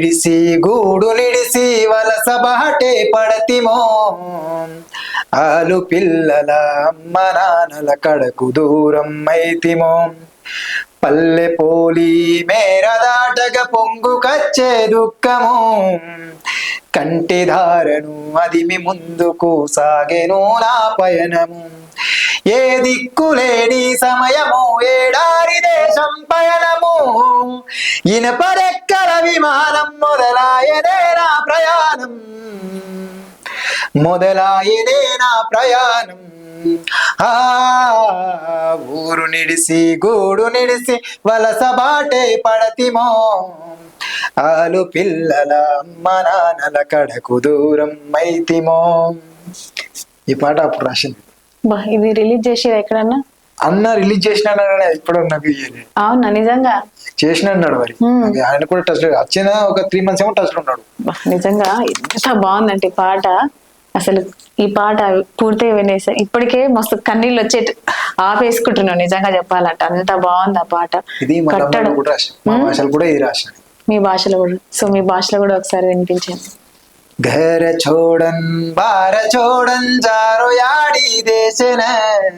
నిడిసి గూడు నిడిసి వలస బహటే పడతిమో. ఆలు పిల్లల అమ్మ నాన్నల కడకు దూరం అయితిమో. పల్లె పోలి మేర దాటగ పొంగు కచ్చే దుఃఖము. కంటి ధారను అదిమి ముందుకు సాగెను నా పయనము. ఏ దిక్కులేని సమయము ఏడారి దేశం పయనము. ఇనపరెక్కల విమానం మొదలాయనే నా ప్రయాణం. మొదలాయనే నా ప్రయాణం. ఆ ఊరు నిడిసి గూడు నిడిసి వలస బాటే పడతిమో. ఆలు పిల్లల అమ్మ నాన్నల కడకు దూరం మైతిమో ఈ పాట అప్పుడు రాసింది. ఇది రిలీజ్ చేసేది ఎక్కడన్నా? అన్న రిలీజ్ చేసినాడు కానీ ఇప్పుడు నాకు. అవునా నిజంగా? చేసినాడు మరి. Hmm. నాకు ఆయన కూడా టచ్ వచ్చిన ఒక త్రీ మంత్స్ ఏమో టచ్ ఉన్నాడు. నిజంగా ఎంత బాగుందంటే పాట. అసలు ఈ పాట పూర్తిగా వినేసా ఇప్పటికే మస్తు కన్నీళ్ళు వచ్చేటి ఆపేసుకుంటున్నావు నిజంగా చెప్పాలంటే. అంత బాగుంది ఆ పాట. ఇది కూడా రాసిన మా భాషలు కూడా ఇది రాసిన మీ భాషలో కూడా సో మీ భాషలో కూడా ఒకసారి వినిపించండి. घर छोड़न, बार छोड़न, जारो याड़ी देश ने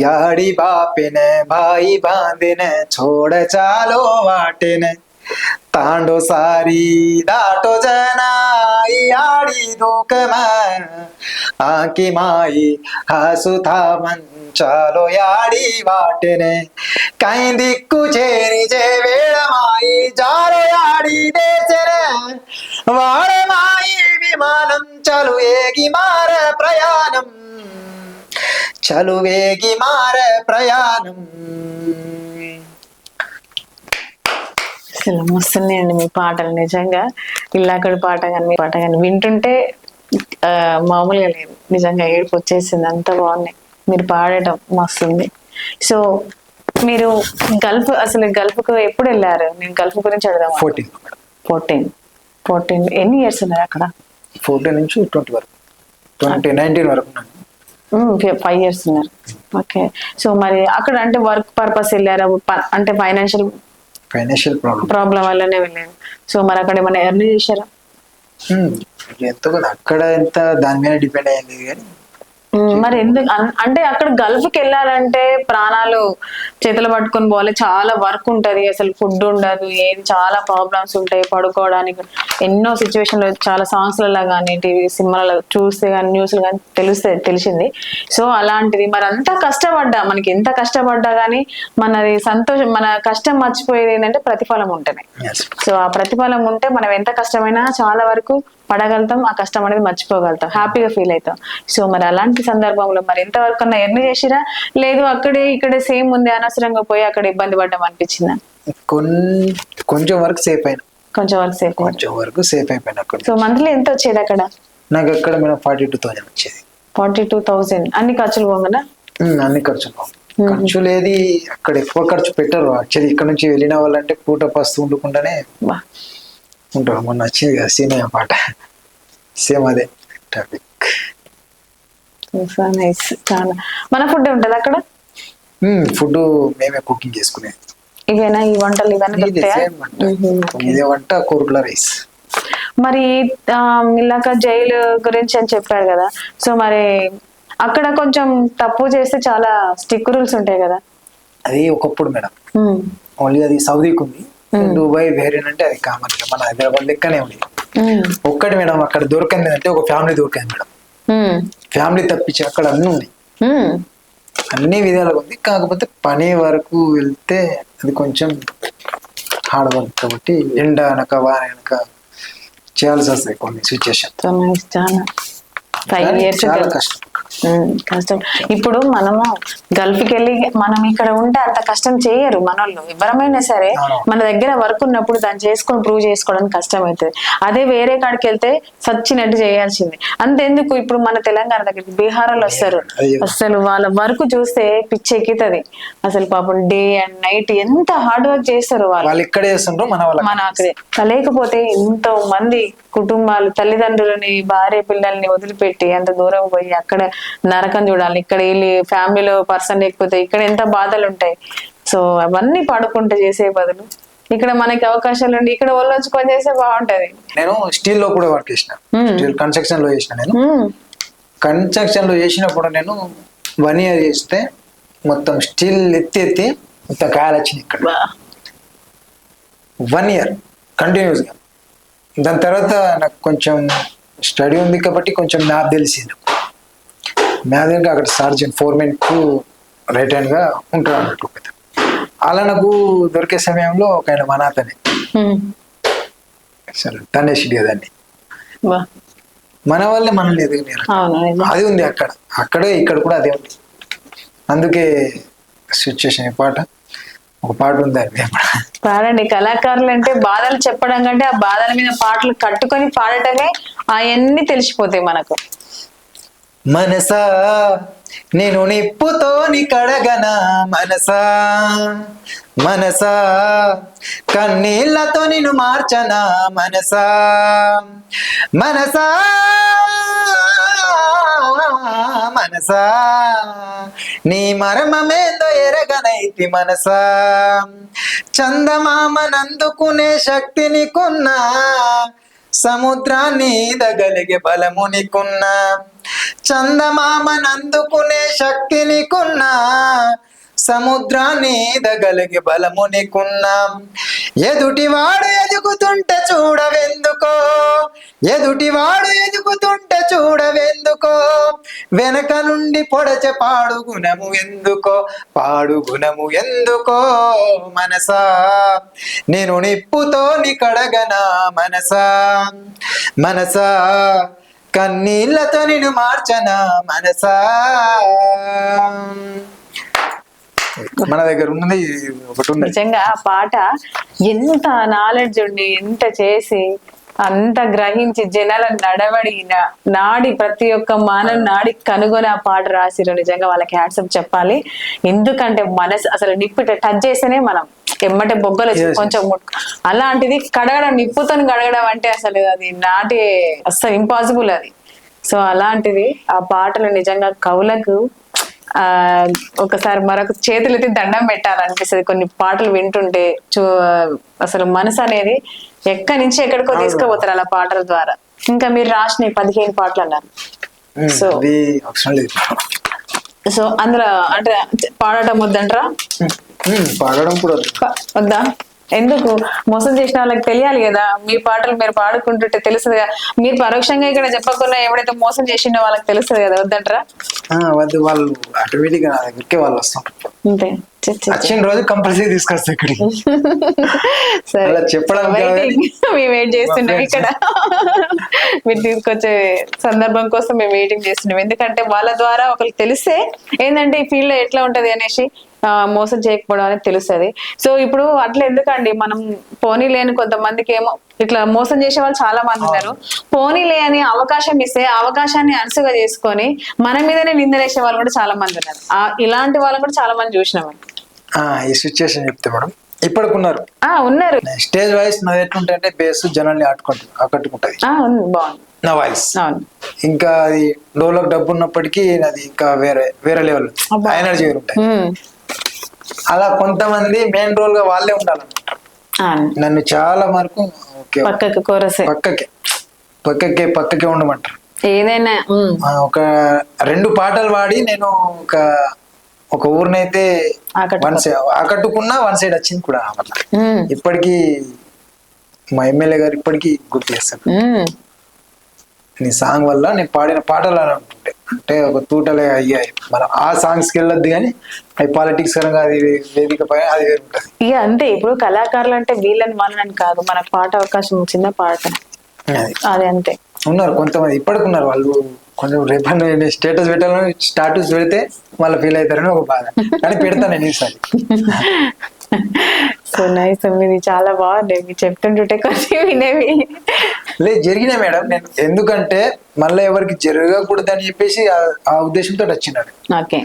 याड़ी बाप ने भाई बांधिन, छोड़ चालो वाटिन। तांडो सारी, दाटो जनाई, याड़ी दुख में। आकी माई, हासु था मन चालो याड़ी वाटने। कहीं दिक्कु छेरी जे वेड़ माई, जारो याड़ी देश ने वाड़ విమానం చలు ఏగి మార ప్రయాణం. చలు వేగి మార ప్రయాణం. అసలు మస్తున్నాయండి మీ పాటలు నిజంగా ఇల్లాకడి పాట కానీ మీ పాట కానీ వింటుంటే ఆ, మామూలుగా లేదు. నిజంగా ఏడుపు వచ్చేసింది అంత బాగున్నాయి మీరు పాడటం మస్తుంది. సో మీరు గల్ఫ్ అసలు గల్ఫ్కు ఎప్పుడు వెళ్ళారు? నేను గల్ఫ్ గురించి అడదాం ఫోర్టీన్ ఫోర్టీన్ ఫోర్టీన్ ఎన్ని ఇయర్స్ ఉన్నారు అక్కడ? ఫోర్టీన్ నుంచి ట్వంటీ వరకు. ట్వంటీ నైన్టీన్ వరకు ఫైవ్ ఇయర్స్ ఉన్నారు. ఓకే సో మరి అక్కడ అంటే వర్క్ పర్పస్ వెళ్ళారా? అంటే ఫైనాన్షియల్ ఫైనాన్షియల్ ప్రాబ్లం ప్రాబ్లం వల్లనే వెళ్ళారు. సో మరి అక్కడ ఏమైనా ఎర్న్ చేశారా? ఎంతో కదా అక్కడ ఎంత దాని మీద డిపెండ్ అయ్యింది కానీ మరి ఎందుకు? అంటే అక్కడ గల్ఫ్కి వెళ్ళాలంటే ప్రాణాలు చేతులు పట్టుకొని పోవాలి. చాలా వర్క్ ఉంటది. అసలు ఫుడ్ ఉండదు. ఏం చాలా ప్రాబ్లమ్స్ ఉంటాయి పడుకోవడానికి. ఎన్నో సిచ్యువేషన్లు చాలా సాంగ్స్లలో కానీ టీవీ సినిమాలలో చూస్తే కానీ న్యూస్లు కానీ తెలిస్తే తెలిసింది. సో అలాంటిది. మరి అంతా కష్టపడ్డా మనకి ఎంత కష్టపడ్డా కానీ మనది సంతోషం మన కష్టం మర్చిపోయేది ఏంటంటే ప్రతిఫలం yes. సో ఆ ప్రతిఫలం ఉంటే మనం ఎంత కష్టమైనా చాలా వరకు పడగలుగుతాం ఆ కష్టం అనేది మర్చిపోగలుగుతాం. హ్యాపీగా ఫీల్ అవుతాం. సో మరి అలాంటి సందర్భంలో మరి ఎంతవరకు అన్నా ఎర్న్ చేసిరా? లేదు అక్కడే ఇక్కడే సేమ్ ఉంది. అనవసరంగా పోయి అక్కడ ఇబ్బంది పడ్డం అనిపించిందా? కొంచెం వరకు సేఫ్ అయినా. కొంచెం వరకు సేఫ్ కొంచెం వరకు సేఫ్ అయిపోయినా సో మంత్లీ ఎంత వచ్చేది అక్కడ? నాకు అక్కడ మేడం ఫార్టీ టూ థౌజండ్ వచ్చేది. ఫార్టీ టూ థౌసండ్ అన్ని ఖర్చులు పోగనా? అన్ని ఖర్చులు ఖర్చు లేది అక్కడ ఎక్కువ ఖర్చు పెట్టరు. యాక్చువల్లీ ఇక్కడ నుంచి వెళ్ళిన వాళ్ళంటే పూట పస్తు ఉండకుండానే ఉంటారు మొన్న వచ్చింది కదా సీనియర్ పాట సేమ్ అదే టాపిక్ నైస్ చాలా. మన ఫుడ్ ఉంటది అక్కడ? ఫుడ్ మేమే కుకింగ్ చేసుకునేది ఇవేనా ఈ వంటలు ఇవన్నీ ఇదే వంట. కోరుకుల రైస్. మరి ఇలాక జైలు గురించి అని చెప్పారు కదా. సో మరి అక్కడ కొంచెం తప్పు చేస్తే చాలా స్టిక్ రూల్స్ ఉంటాయి కదా. అది ఒకప్పుడు మేడం. ఓన్లీ అది సౌదీకి ఉంది. దుబాయ్ వేరే అంటే అది కామన్ మన హైదరాబాద్ లెక్కనే ఉంది. ఒక్కటి మేడం అక్కడ దొరకంది అంటే ఒక ఫ్యామిలీ దొరికింది మేడం. ఫ్యామిలీ తప్పించి అక్కడ అన్ని ఉన్నాయి. ఉమ్. అన్ని విధాలుగా ఉంది. కాకపోతే పని వరకు వెళ్తే అది కొంచెం హార్డ్ వర్క్ కాబట్టి ఎండ అనక వాన అనక చేయాల్సి వస్తాయి కొన్ని సిచ్యుయేషన్ చాలా. కష్టం. కష్టం. ఇప్పుడు మనము గల్ఫ్కి వెళ్ళి మనం ఇక్కడ ఉంటే అంత కష్టం చేయరు మనోళ్ళు. ఎవరమైనా సరే. మన దగ్గర వర్క్ ఉన్నప్పుడు దాన్ని చేసుకొని ప్రూవ్ చేసుకోవడానికి కష్టం అవుతుంది అదే వేరే కాడికి వెళ్తే సచ్చినట్టు చేయాల్సింది. అంతెందుకు? ఇప్పుడు మన తెలంగాణ దగ్గరికి బీహార్ వాళ్ళు వస్తారు. అసలు వాళ్ళ వర్క్ చూస్తే పిచ్చి ఎక్కుతుంది. అసలు పాపం డే అండ్ నైట్ ఎంత హార్డ్ వర్క్ చేస్తారు వాళ్ళు. ఇక్కడ మన అక్కడే. లేకపోతే ఎంతో మంది కుటుంబాలు తల్లిదండ్రులని భార్య పిల్లల్ని వదిలిపెట్టి అంత దూరం పోయి అక్కడ నరకం చూడాలి. ఇక్కడ వెళ్ళి ఫ్యామిలీలో పర్సన్ లేకపోతే ఇక్కడ ఎంత బాధలు ఉంటాయి సో అవన్నీ పడుకుంటూ చేసే బదులు ఇక్కడ మనకి అవకాశాలు ఉండి ఇక్కడ వాళ్ళు వచ్చి పని చేస్తే బాగుంటది. నేను స్టీల్లో కూడా వర్క్ చేసిన. స్టీల్ కన్స్ట్రక్షన్లో చేసిన నేను. కన్స్ట్రక్షన్లో చేసినప్పుడు నేను వన్ ఇయర్ చేస్తే మొత్తం స్టీల్ ఎత్తి ఎత్తి మొత్తం కాయలు వచ్చినాయి ఇక్కడ. వన్ ఇయర్ కంటిన్యూస్గా. దాని తర్వాత నాకు కొంచెం స్టడీ ఉంది కాబట్టి కొంచెం మ్యాథ్ తెలిసింది. ఇంకా అక్కడ సార్జన్ ఫోర్మెన్కు రైట్ హ్యాండ్గా ఉంటాడు. అన్నట్టు. అలా నాకు దొరికే సమయంలో ఒక ఆయన మనాతనే ఉమ్, సరే తనేసి దాన్ని. మన వాళ్ళే మనల్ని నిజం. అది ఉంది అక్కడ. అక్కడే ఇక్కడ కూడా అదే ఉంది. అందుకే సిచ్యుయేషన్ ఈ పాట. ఒక పాట ఉంది పాడండి. కళాకారులు అంటే బాధలు చెప్పడం కంటే ఆ బాధల మీద పాటలు కట్టుకొని పాడటమే అవన్నీ తెలిసిపోతాయి మనకు. మనసా? నేను నిప్పుతోని కడగనా మనసా? మనసా? కన్నీళ్ళతో నిన్ను మార్చనా మనసా? మనసా? మనసా? నీ మర్మమేందో ఎరగనైతి మనసా? చందమామనందుకునే శక్తి నీకున్నా? సముద్రాన్ని దగలిగే బలము నీకున్నా? చందమామనందుకునే శక్తి నీకున్నా సముద్రాన్ని ఈదగలిగే బలము నీకున్నా. ఎదుటివాడు ఎదుగుతుంటే చూడవెందుకో ఎదుటివాడు ఎదుగుతుంటే చూడవెందుకో. వెనక నుండి పొడచె పాడు గుణము ఎందుకో పాడు గుణము ఎందుకో మనసా. నేను నిప్పుతో నీ కడగనా మనసా మనసా. కన్నీళ్ళతో నేను మార్చనా మనసా? మన దగ్గర ఉన్నది ఒకటి ఉన్నది నిజంగా ఆ పాట ఎంత నాలెడ్జ్ ఉండి ఎంత చేసి అంత గ్రహించి జనాల నడవడి నాడి ప్రతి ఒక్క మానవ నాడి కనుగొని ఆ పాట రాసిరు నిజంగా వాళ్ళకి హ్యాట్సప్ చెప్పాలి. ఎందుకంటే మనసు అసలు నిప్పు టచ్ చేస్తేనే మనం ఎమ్మటే బొగ్గలు వచ్చి. కొంచెం అలాంటిది కడగడం నిప్పుతో కడగడం అంటే అసలు అది నాటి అసలు ఇంపాసిబుల్ అది. సో అలాంటిది ఆ పాటలు నిజంగా కవులకు ఆ ఒకసారి మరొక చేతులెత్తి దండం పెట్టాలనిపిస్తుంది. కొన్ని పాటలు వింటుంటే చూ అసలు మనసు అనేది ఎక్కడి నుంచి ఎక్కడికో తీసుకుపోతారు అలా పాటల ద్వారా. ఇంకా మీరు రాసిన పదిహేను పాటలు అన్నారు. సో- సో అందులో అంటే పాడటం వద్దంటారా? పాడడం కూడా వద్దు. ఎందుకు? మోసం చేసిన వాళ్ళకి తెలియాలి కదా. మీ పాటలు మీరు పాడుకుంటుంటే తెలుస్తుంది కదా మీరు పరోక్షంగా ఇక్కడ చెప్పకుండా ఎవడైతే మోసం చేసిండో వాళ్ళకి తెలుస్తుంది కదా వద్దంటారా? ఆ, వద్దు వాళ్ళు ఆటోమేటిక్గా నా దగ్గరికి వాళ్ళు వస్తుంటారు అంతే. వచ్చిన రోజు కంపల్సరీ తీసుకొస్తా ఇక్కడికి. అలా చెప్పడం. మేము వెయిట్ చేస్తున్నాం. ఇక్కడ. మీరు తీసుకొచ్చే సందర్భం కోసం మేము వెయిటింగ్ చేస్తున్నాం. ఎందుకంటే వాళ్ళ ద్వారా ఒకరికి తెలిస్తే ఏంటంటే ఈ ఫీల్డ్లో ఎట్లా ఉంటది అనేసి మోసం చేయకపోవడం అనేది తెలుస్తుంది. సో ఇప్పుడు అట్లా ఎందుకండి? మనం పోనీ లేని కొంతమందికి ఏమో ఇట్లా మోసం చేసే వాళ్ళు చాలా మంది ఉన్నారు. పోనీ లేని అవకాశం ఇస్తే అవకాశాన్ని అలసుగా చేసుకొని మన మీదనే నిందలేసే వాళ్ళు కూడా చాలా మంది ఉన్నారు. ఆ, ఇలాంటి వాళ్ళు కూడా చాలా మంది చూసినాం ఆ, ఈ సిచ్యుయేషన్ చెప్తే మేడం. ఇప్పటికున్నారు. ఆ ఉన్నారు. స్టేజ్ వాయిస్ నాది ఎట్లుంటే అంటే బేస్ జనాల్ని ఆటుకుంటుంది ఆకట్టుకుంటది. నా వాయిస్ ఇంకా అది డోలకు డబ్బు ఉన్నప్పటికీ అది ఇంకా వేరే వేరే లెవెల్. ఎనర్జీ వేరు ఉంటాయి. అలా కొంతమంది మెయిన్ రోల్గా వాళ్ళే ఉండాలన్నమాట అవును. నన్ను చాలా వరకు ఓకే పక్కకు కోరసే. పక్కకే. పక్కకే పక్కకే ఉండమంటారు. ఏదైనా ఒక రెండు పాటలు పాడి నేను ఒక ఒక ఊరినైతే వన్ సైడ్ ఆకట్టుకున్నా వన్ సైడ్ వచ్చింది కూడా ఉమ్. ఇప్పటికీ మా ఎమ్మెల్యే గారు ఇప్పటికీ గుర్తు చేస్తారు. నీ సాంగ్ వల్ల నేను పాడిన పాటలు అలా ఉంటుంటే అంటే ఒక తూటలే అయ్యాయి. మనం ఆ సాంగ్స్కి వెళ్ళొద్దు కానీ అవి పాలిటిక్స్ పరంగా అది వేదిక పైన అది ఉంటుంది. ఇక అంతే ఇప్పుడు కళాకారులు అంటే వీళ్ళని వాళ్ళని కాదు మనకు పాట అవకాశం వచ్చిందా పాడటం అది. అది అంతే. ఉన్నారు కొంతమంది ఇప్పటికి ఉన్నారు వాళ్ళు. కొంచెం రేపటి స్టేటస్ పెట్టాలని స్టాటస్ పెడితే వాళ్ళు ఫీల్ అవుతారని ఒక బాధ. కానీ పెడతాను నేను ఈసారి. సో నైస్ మీది చాలా బాగుంది. మీరు చెప్తుంటుంటే కొంచెం వినేవి. లేదు జరిగినాయి మేడం నేను ఎందుకంటే మళ్ళీ ఎవరికి జరగకూడదని చెప్పేసి ఆ- ఉద్దేశంతో వచ్చినాడు ఓకే.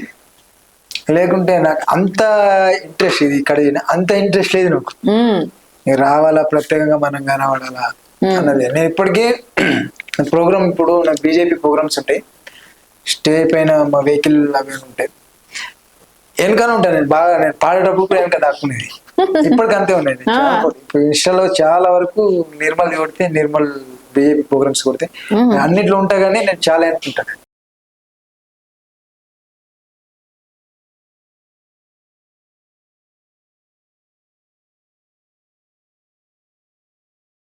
లేకుంటే నాకు అంత ఇంట్రెస్ట్ ఇది ఇక్కడ అంత ఇంట్రెస్ట్ లేదు నాకు. నేను రావాలా ప్రత్యేకంగా మనం కనబడాలా అన్నది. నేను ఇప్పటికీ ప్రోగ్రామ్ ఇప్పుడు నాకు బీజేపీ ప్రోగ్రామ్స్ ఉంటాయి. స్టే పైన మా వెహికల్ అవి ఉంటాయి. వెనకాల ఉంటాను నేను బాగా నేను పాడేటప్పుడు కూడా వెనక దాక్కునేది. ఇప్పటికి అంతే ఇప్పుడు ఇన్స్టాలో చాలా వరకు నిర్మల్ కొడితే నిర్మల్ బీజేపీ ప్రోగ్రామ్స్ కొడితే అన్నిట్లో ఉంటా కానీ నేను చాలా అనుకుంటాను